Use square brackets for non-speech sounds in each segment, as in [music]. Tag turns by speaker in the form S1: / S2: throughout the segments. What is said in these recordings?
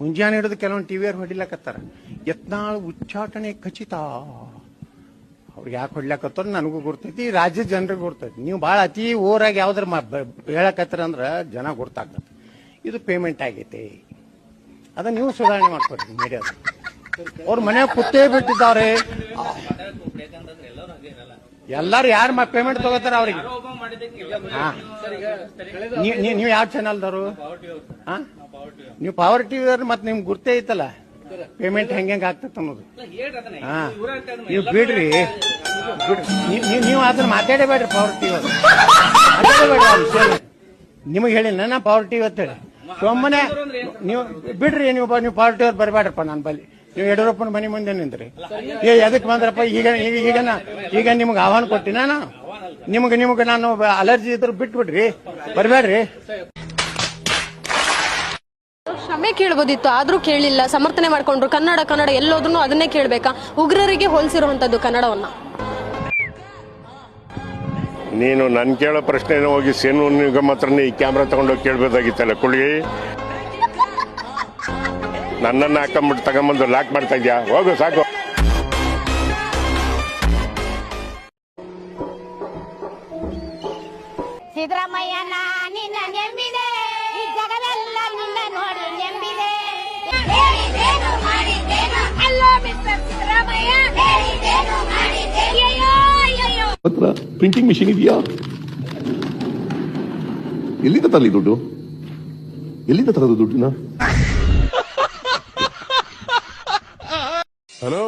S1: ಮುಂಜಾನೆ ಹಿಡಿದು ಕೆಲವೊಂದು ಟಿ ವಿಯವ್ರು ಹೊಡಿಲಕತ್ತಾರ. ಯತ್ನಾಳ್ ಉಚ್ಚಾಟನೆ ಖಚಿತ. ಅವ್ರಿಗೆ ಯಾಕೆ ಹೊಡ್ಲಾಕತ್ತಾರ ನನಗೂ ಗುರ್ತೈತಿ, ರಾಜ್ಯದ ಜನರಿಗೆ ಗುರ್ತೈತಿ. ನೀವು ಭಾಳ ಅತಿ ಓರಾಗಿ ಯಾವ್ದಾರ ಹೇಳಕತ್ತಾರ ಅಂದ್ರೆ ಜನ ಗುರ್ತಾಗ್ತದೆ. ಇದು ಪೇಮೆಂಟ್ ಆಗೈತಿ. ಅದನ್ನ ನೀವು ಸುಧಾರಣೆ ಮಾಡ್ಕೊಡ್ರಿ ಮೀಡಿಯಾದ ಅವ್ರ ಮನೆ ಕುತ್ತೇ ಬಿಟ್ಟಿದ್ದಾರೆ ಎಲ್ಲಾರು ಯಾರು ಪೇಮೆಂಟ್ ತಗೋತಾರ ಅವ್ರಿಗೆ? ನೀವು ಯಾವ ಚಾನಲ್ದವರು ಹಾ? ನೀವು ಪವರ್ ಟಿವಿ ಮತ್ತೆ ನಿಮ್ಗೆ ಗುರ್ತೇ ಐತಲ್ಲ? ಪೇಮೆಂಟ್ ಹೆಂಗೆ ಹೆಂಗೆ ಆಗ್ತದೆ ಅನ್ನೋದು. ಹಾ. ನೀವು ಬಿಡ್ರಿ. ಬಿಡ್ರಿ. ನೀವ್- ಅದನ್ನ ಮಾತಾಡಬೇಡ್ರಿ ಪವರ್ ಟಿವಿ ನಿಮಗೆ ಹೇಳಿ ನಾ ಪವರ್ ಟಿವಿ ಅಂತ ಹೇಳಿ ಸುಮ್ಮನೆ ನೀವು ಬಿಡ್ರಿ ನೀವು ನೀವು ಪಾವರ್ಟಿ ಅವ್ರು ಬರಬೇಡ್ರಪ್ಪ ನನ್ನ ಬಲ್ಲಿ ನೀವು ಯಡಿಯೂರಪ್ಪನ ಮನೆ ಮುಂದೆ ನಿಂದ್ರಿ. ಏ ಎದಕ್ಕೆ ಬಂದ್ರಪ್ಪ? ಈಗ ಈಗ ಈಗ ನಾ- ಈಗ ನಿಮ್ಗೆ ಆಹ್ವಾನ ಕೊಟ್ಟಿ ನಾನು? ನಿಮ್ಗೆ ನಿಮ್ಗೆ ನಾನು ಅಲರ್ಜಿ ಇದ್ರೆ ಬಿಟ್ಬಿಡ್ರಿ. ಬರಬೇಡ್ರಿ
S2: ಕ್ಷಮೆ ಕೇಳ್ಬೋದಿತ್ತು, ಆದ್ರೂ ಕೇಳಿಲ್ಲ, ಸಮರ್ಥನೆ ಮಾಡ್ಕೊಂಡ್ರು, ಕನ್ನಡ ಕನ್ನಡ ಎಲ್ಲೋದ್ರು ಅದನ್ನೇ ಕೇಳ್ಬೇಕಾ? ಉಗ್ರರಿಗೆ ಹೋಲಿಸಿರುವಂತದ್ದು ಕನ್ನಡವನ್ನ.
S3: ನೀನು ನನ್ ಕೇಳೋ ಪ್ರಶ್ನೆ ಹೋಗಿ ಸೇನು ನಿಗಮ್ ಹತ್ರನೇ ಈ ಕ್ಯಾಮ್ರಾ ತಗೊಂಡೋಗಿ ಕೇಳ್ಬೇಕಾಗಿತ್ತಲ್ಲ, ಕುಳ್ಳಿ? ನನ್ನನ್ನು ಹಾಕೊಂಡ್ಬಿಟ್ಟು ತಗೊಂಬಂದು ಲಾಕ್ ಮಾಡ್ತಾ ಇದ್ಯಾ? ಹೋಗು, ಸಾಕು.
S4: ಪ್ರಿಂಟಿಂಗ್ ಮಿಷಿನ್ ಇದೆಯಾ ಎಲ್ಲಿಂದ ತರಲಿ ದುಡ್ಡು ಎಲ್ಲಿಂದ ತರೋದು ದುಡ್ಡನ್ನ
S5: हेलो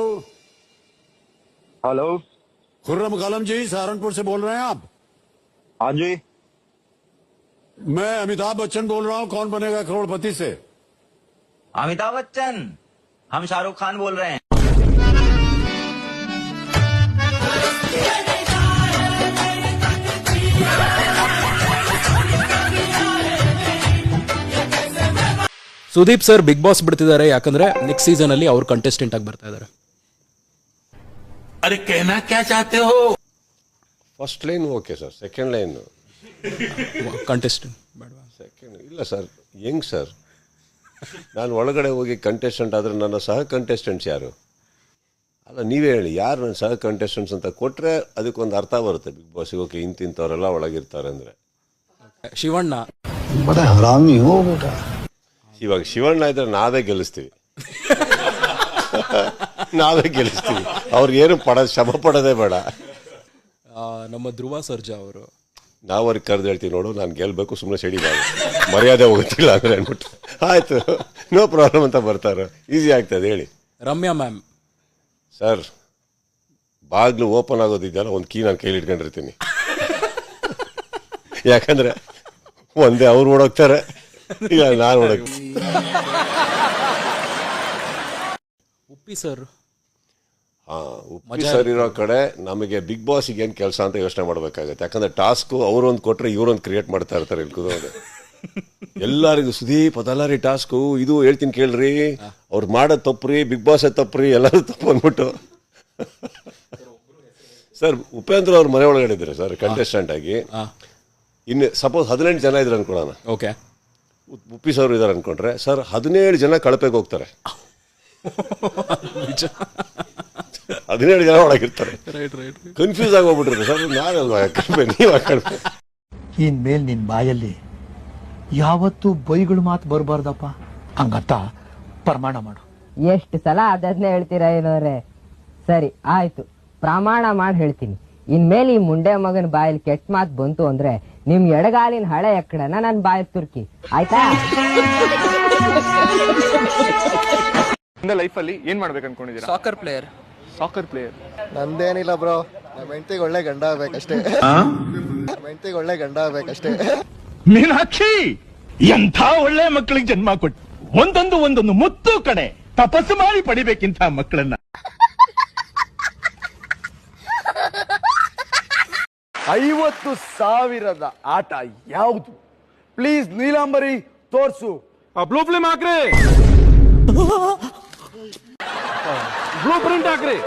S6: हेलो
S5: खुर्रम कालम जी सहारनपुर से बोल रहे हैं आप
S6: हाँ जी
S5: मैं अमिताभ बच्चन बोल रहा हूँ कौन बनेगा करोड़पति से
S7: अमिताभ बच्चन हम शाहरुख खान बोल रहे हैं
S8: ಸುದೀಪ್ ಸರ್ ಬಿಗ್ ಬಾಸ್ ಬಿಡ್ತಿದ್ದಾರೆ ಯಾಕಂದ್ರೆ ನೆಕ್ಸ್ಟ್ ಸೀಸನ್ ಅಲ್ಲಿ ಅವ್ರು ಕಂಟೆಸ್ಟೆಂಟ್ ಆಗಿ ಬರ್ತಾ ಇದಾರೆ.
S3: First line okay sir second
S8: line contestant
S3: second ಇಲ್ಲ ಸರ್ ಹೆಂಗ್ ಸರ್ ನಾನು ಒಳಗಡೆ ಹೋಗಿ ಕಂಟೆಸ್ಟೆಂಟ್ ಆದರೆ ನನ್ನ ಸಹ ಕಂಟೆಸ್ಟೆಂಟ್ಸ್ ಯಾರು? ಅಲ್ಲ ನೀವೇ ಹೇಳಿ ಯಾರು ನನ್ನ ಸಹ ಕಂಟೆಸ್ಟೆಂಟ್ಸ್ ಅಂತ ಕೊಟ್ಟರೆ ಅದಕ್ಕೊಂದು ಅರ್ಥ ಬರುತ್ತೆ ಬಿಗ್ ಬಾಸಿಗೆ. ಓಕೆ ಇಂತಿಂಥವರೆಲ್ಲ ಒಳಗಿರ್ತಾರೆ ಅಂದ್ರೆ.
S8: ಶಿವಣ್ಣ.
S3: ಇವಾಗ ಶಿವಣ್ಣ ಇದ್ರೆ ನಾವೇ ಗೆಲ್ಲಿಸ್ತೀವಿ. ನಾವೇ ಗೆಲ್ಲಿಸ್ತೀವಿ. ಅವ್ರಿಗೇನು ಪಡ ಶ್ರಮ ಪಡೋದೇ ಬೇಡ.
S8: ಆ, ನಮ್ಮ ಧ್ರುವ ಸರ್ಜಾ ಅವರು.
S3: ನಾವು ಅವ್ರಿಗೆ ಕರೆದು ಹೇಳ್ತೀವಿ ನೋಡು ನಾನು ಗೆಲ್ಬೇಕು ಸುಮ್ಮನೆ ಸೆಡಿ ಮರ್ಯಾದೆ ಹೋಗುತ್ತಿಲ್ಲ ಅಂದ್ರೆ ಅಂದ್ಬಿಟ್ಟು. ಆಯ್ತು ನೋ ಪ್ರಾಬ್ಲಮ್ ಅಂತ ಬರ್ತಾರೆ. ಈಸಿ ಆಗ್ತದೆ ಹೇಳಿ.
S8: ರಮ್ಯಾ ಮ್ಯಾಮ್.
S3: ಸರ್ ಬಾಗ್ಲು ಓಪನ್ ಆಗೋದಿದೆಯಲ್ಲ ಒಂದು ಕೀ ನಾನು ಕೈಲಿ ಇಟ್ಕೊಂಡಿರ್ತೀನಿ. ಯಾಕಂದ್ರೆ ಒಂದೇ ಅವ್ರು ಓಡೋಗ್ತಾರೆ. [laughs] ಇಲ್ಲ ನಾನು ನೋಡಕ್ಕೆ
S8: ಉಪ್ಪಿ ಸರ್.
S3: ಹಾ ಉಪ್ಪಿ ಸರ್ ಇರೋ ಕಡೆ ನಮಗೆ ಬಿಗ್ ಬಾಸ್ ಬಾಸ್ಗೆ ಏನು ಕೆಲಸ ಅಂತ ಯೋಚನೆ ಮಾಡ್ಬೇಕಾಗತ್ತೆ. ಯಾಕಂದ್ರೆ ಟಾಸ್ಕು ಅವ್ರೊಂದು ಕೊಟ್ರೆ ಇವರೊಂದು ಕ್ರಿಯೇಟ್ ಮಾಡ್ತಾ ಇರ್ತಾರೆ ಇಲ್ಲಿ ಕುದೋದು ಎಲ್ಲರಿಗೂ ಸುದೀಪ್ ಅದಲ್ಲಾರಿ ರೀ ಟಾಸ್ಕು ಇದು ಹೇಳ್ತೀನಿ ಕೇಳ್ರಿ. ಅವ್ರು ಮಾಡೋದು ತಪ್ಪ್ರಿ ಬಿಗ್ ಬಾಸ್ ತಪ್ಪ್ರಿ ಎಲ್ಲರೂ ತಪ್ಪು ಅಂದ್ಬಿಟ್ಟು. ಸರ್ ಉಪೇಂದ್ರ ಅವ್ರ ಮನೆ ಒಳಗಡೆ ಇದ್ದಾರೆ ಸರ್ ಕಂಟೆಸ್ಟೆಂಟ್ ಆಗಿ? ಇನ್ನು ಸಪೋಸ್ ಹದಿನೆಂಟು ಜನ ಇದ್ರೆ ಅನ್ಕೊಳ್ಳೋಣ.
S8: ಓಕೆ
S3: ಉಪ್ಪಿ ಸರ್ ಇದಾರೆ ಅನ್ಕೊಂಡ್ರೆ ಸರ್ ಹದಿನೇಳು ಜನ ಕಳಪೆಗೆ ಹೋಗ್ತಾರೆ. ಹದಿನೇಳು ಜನ ಒಳಗಿರ್ತಾರೆ
S8: ರೈಟ್ ರೈಟ್.
S3: ಕನ್ಫ್ಯೂಸ್ ಆಗೋಗ್ಬಿಟ್ಟಿರ್ತಾರೆ ಸರ್ ನಾನಲ್ವಾ ಕಡಿಮೆ ನೀವು ಕಡಿಮೆ
S9: ಇನ್ಮೇಲೆ ನಿನ್ನ ಬಾಯಲ್ಲಿ ಯಾವತ್ತೂ ಬೈಗಳು ಮಾತು ಬರಬಾರ್ದಪ್ಪ. ಹಂಗಂತ ಪ್ರಮಾಣ ಮಾಡು.
S10: ಎಷ್ಟು ಸಲ ಅದನ್ನೇ ಹೇಳ್ತೀರಾ ಏನೋರೆ ಸರಿ ಆಯ್ತು. ಪ್ರಮಾಣ ಮಾಡಿ ಹೇಳ್ತೀನಿ. ಇನ್ಮೇಲೆ ಈ ಮುಂಡೆ ಮಗನ ಬಾಯಲ್ಲಿ ಕೆಟ್ಟ ಮಾತು ಬಂತು ಅಂದ್ರೆ ನಿಮ್ ಎಡಗಾಲಿನ ಹಳೆ ಎಕ್ಕಡನ ನನ್ ಬಾಯಿ ತುರ್ಕಿ. ಆಯ್ತಾ?
S6: ಲೈಫ್ ಅಲ್ಲಿ ಏನ್ ಮಾಡ್ಬೇಕು ಅನ್ಕೊಂಡಿದ್ದೀರಾ?
S8: ಸಾಕರ್ ಪ್ಲೇಯರ್
S6: ಸಾಕರ್ ಪ್ಲೇಯರ್
S9: ನಂದೇನಿಲ್ಲ ಬ್ರೋ. ನಮ್ಮ ಹೆಂಡತಿಗೆ ಒಳ್ಳೆ ಗಂಡ ಆಗ್ಬೇಕಷ್ಟೇ. ನಮ್ಮ ಹೆಂಡತಿಗೆ ಒಳ್ಳೆ ಗಂಡ ಆಗ್ಬೇಕಷ್ಟೇ.
S4: ಮೀನಾಕ್ಷಿ ಎಂಥ ಒಳ್ಳೆ ಮಕ್ಕಳಿಗೆ ಜನ್ಮ ಕೊಟ್ಟು ಒಂದೊಂದು ಒಂದೊಂದು ಮುತ್ತು ಕಡೆ ತಪಸ್ಸು ಮಾಡಿ ಪಡಿಬೇಕಿಂತ ಮಕ್ಕಳನ್ನ
S9: ಐವತ್ತು ಸಾವಿರದ ಆಟ ಯಾವುದು? ಪ್ಲೀಸ್ ನೀಲಾಂಬರಿ ತೋರ್ಸು.
S6: ಬ್ಲೂ ಫಿಲ್ಮ್ ಹಾಕ್ರಿ. ಬ್ಲೂ ಪ್ರಿಂಟ್ ಹಾಕ್ರಿ.